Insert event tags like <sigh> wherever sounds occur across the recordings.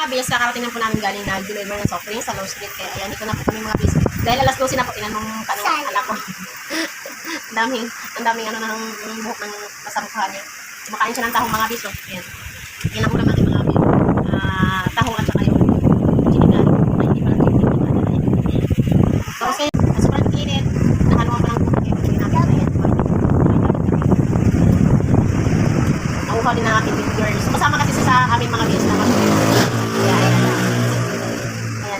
Mga bis, kakarating na po namin galing na deliver ng soft drinks sa Low Street. Kaya ayan, dito na po kami mga bis. Dahil alas 12 na po, tinanong tanong ang anak ko. ang <laughs> daming, ang daming ano ng, ng buhok ng masamukha niya. Kumakain siya ng tahong mga bis. Oh. Ayan. Yan ang ulam natin mga bis. Ah, tahong at saka yung sinigang. Ay, hindi pala sinigang. Ayan. Tapos kayo, sobrang init. Nakaluwa pa lang po. Kaya patuloy natin. Ayan. Nauhaw din ang aking viewers. Masama kasi siya sa amin mga bis na mag Ayan,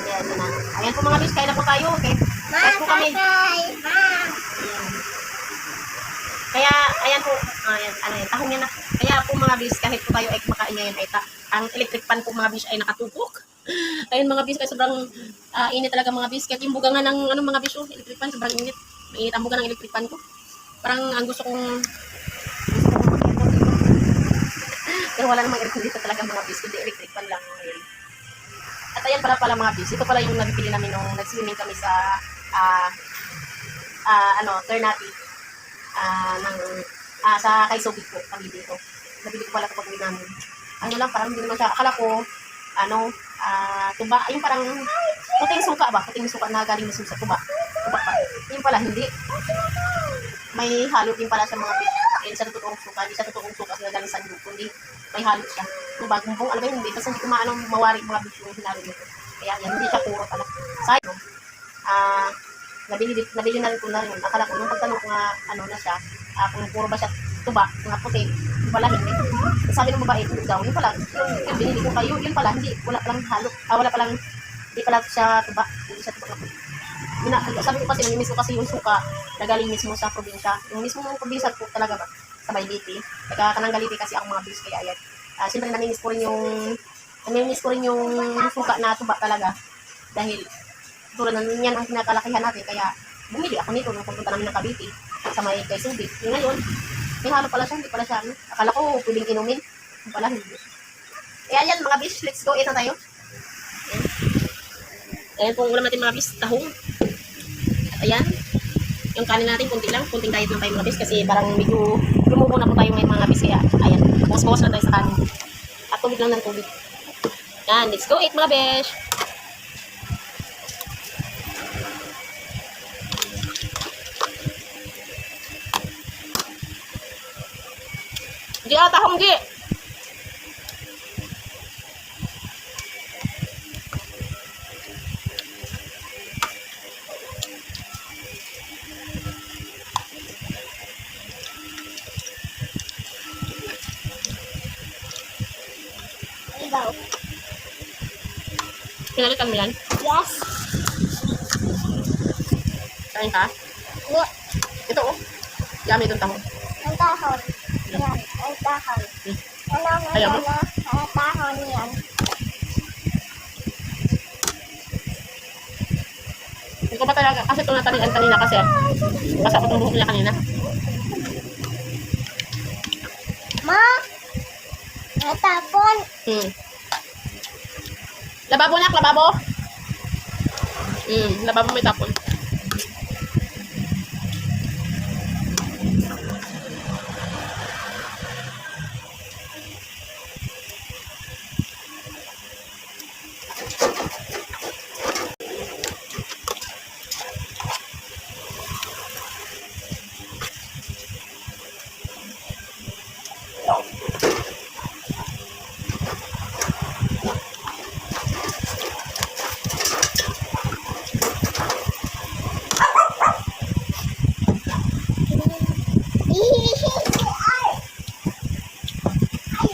ayan. Ayan na. Ayan po mga kaya na po tayo. Okay. Tapos po kami. Ayan. Kaya, ayan po, ayan, ano yan, tahong yan na. Kaya po mga bis, kahit po tayo ay kumakain ngayon, ay ta, ang electric pan po mga bis ay nakatupok. <gasps> Ayun mga bis, kaya sobrang ah, init talaga mga bis. Kahit yung bugangan ng ano, mga bis, oh, electric pan, sobrang init. Mainit ang buga ng electric pan ko. Parang ang gusto kong. <laughs> Pero wala namang aircon dito talaga mga bis, kundi electric pan lang. Ayan. At ayan pala pala mga bis, ito pala yung nabibili namin nung nag-swimming kami sa, ah, ah, ano, Ternate ah ng ah, sa kay Sophie ko kami dito. Nabili ko pala ito pag namin. Ano lang, parang hindi naman siya. Akala ko, ano, ah, tuba, yung parang puting suka ba? Puting suka na galing mismo sa tuba. Tuba pa. Yung pala, hindi. May halo din pala sa mga pit. Ayun sa totoong suka. Hindi sa totoong suka kasi galing sa lupo. Kundi may halo siya. Yung bagong buong, alam mo yun, hindi. Basta hindi ko maano mawari mga bitch yung hinalo dito. Kaya yan, hindi siya puro pala. Sayang. Ah, nabili, dit- nabili na rin ko na rin. Akala ko, nung pagtanong ko nga, ano na siya, ah, kung puro ba siya tuba, mga puti, yung pala hindi. Sabi ng babae, tulog daw, yun pala, yung, yung binili ko kayo, yun pala, hindi, wala palang halo, ah, wala palang, hindi pala siya tuba, hindi siya tuba na puti. Yun na, sabi ko kasi, namimiss ko kasi yung suka na galing mismo sa probinsya. Yung mismo yung probinsya po talaga ba, sa Bayliti. Kaya kanang galiti kasi ang mga bis, kaya ayan. Ah, Siyempre, namimiss ko rin yung, namimiss ko rin yung suka na tuba talaga. Dahil, tulad ng yan ang kinakalakihan natin. Kaya bumili ako nito nung pupunta namin ng Cavite sa may kay Subic. Yung ngayon, may halo pala siya, hindi pala siya. Ano. Akala ko pwedeng inumin. Yung pala hindi. Kaya yan mga bis, let's go. Ito tayo. Ayan po ang ulam natin mga bis, tahong. Ayan, yung kanin natin, kunti lang. Kunting diet lang tayo mga bis kasi parang medyo lumubo na po tayo ngayon mga bis. Kaya ayan, bawas-bawas na tayo sa kanin. At tubig lang ng tubig. Yan, let's go eat mga besh. Di ata akong di. Ikaw. Pinalitan mo yan? Yes. Kain ka? Ni, Ito oh. Yummy itong tahong. ang tahon. Yan, ang tahon. Hmm. Ano mo Ayaw na, ang tahon yan. Hindi ko pa talaga, kasi ito natalian kanina kasi. Basa ko itong buhok niya kanina. Ma, natapon. Hmm. Lababo na, lababo. Hmm, lababo may tapon.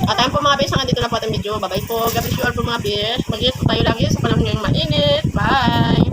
At ayun po mga besh, hanggang dito na po ating video. Bye-bye po. God bless you all po mga besh. Mag-iit po tayo lagi sa panahon ngayong mainit. Bye!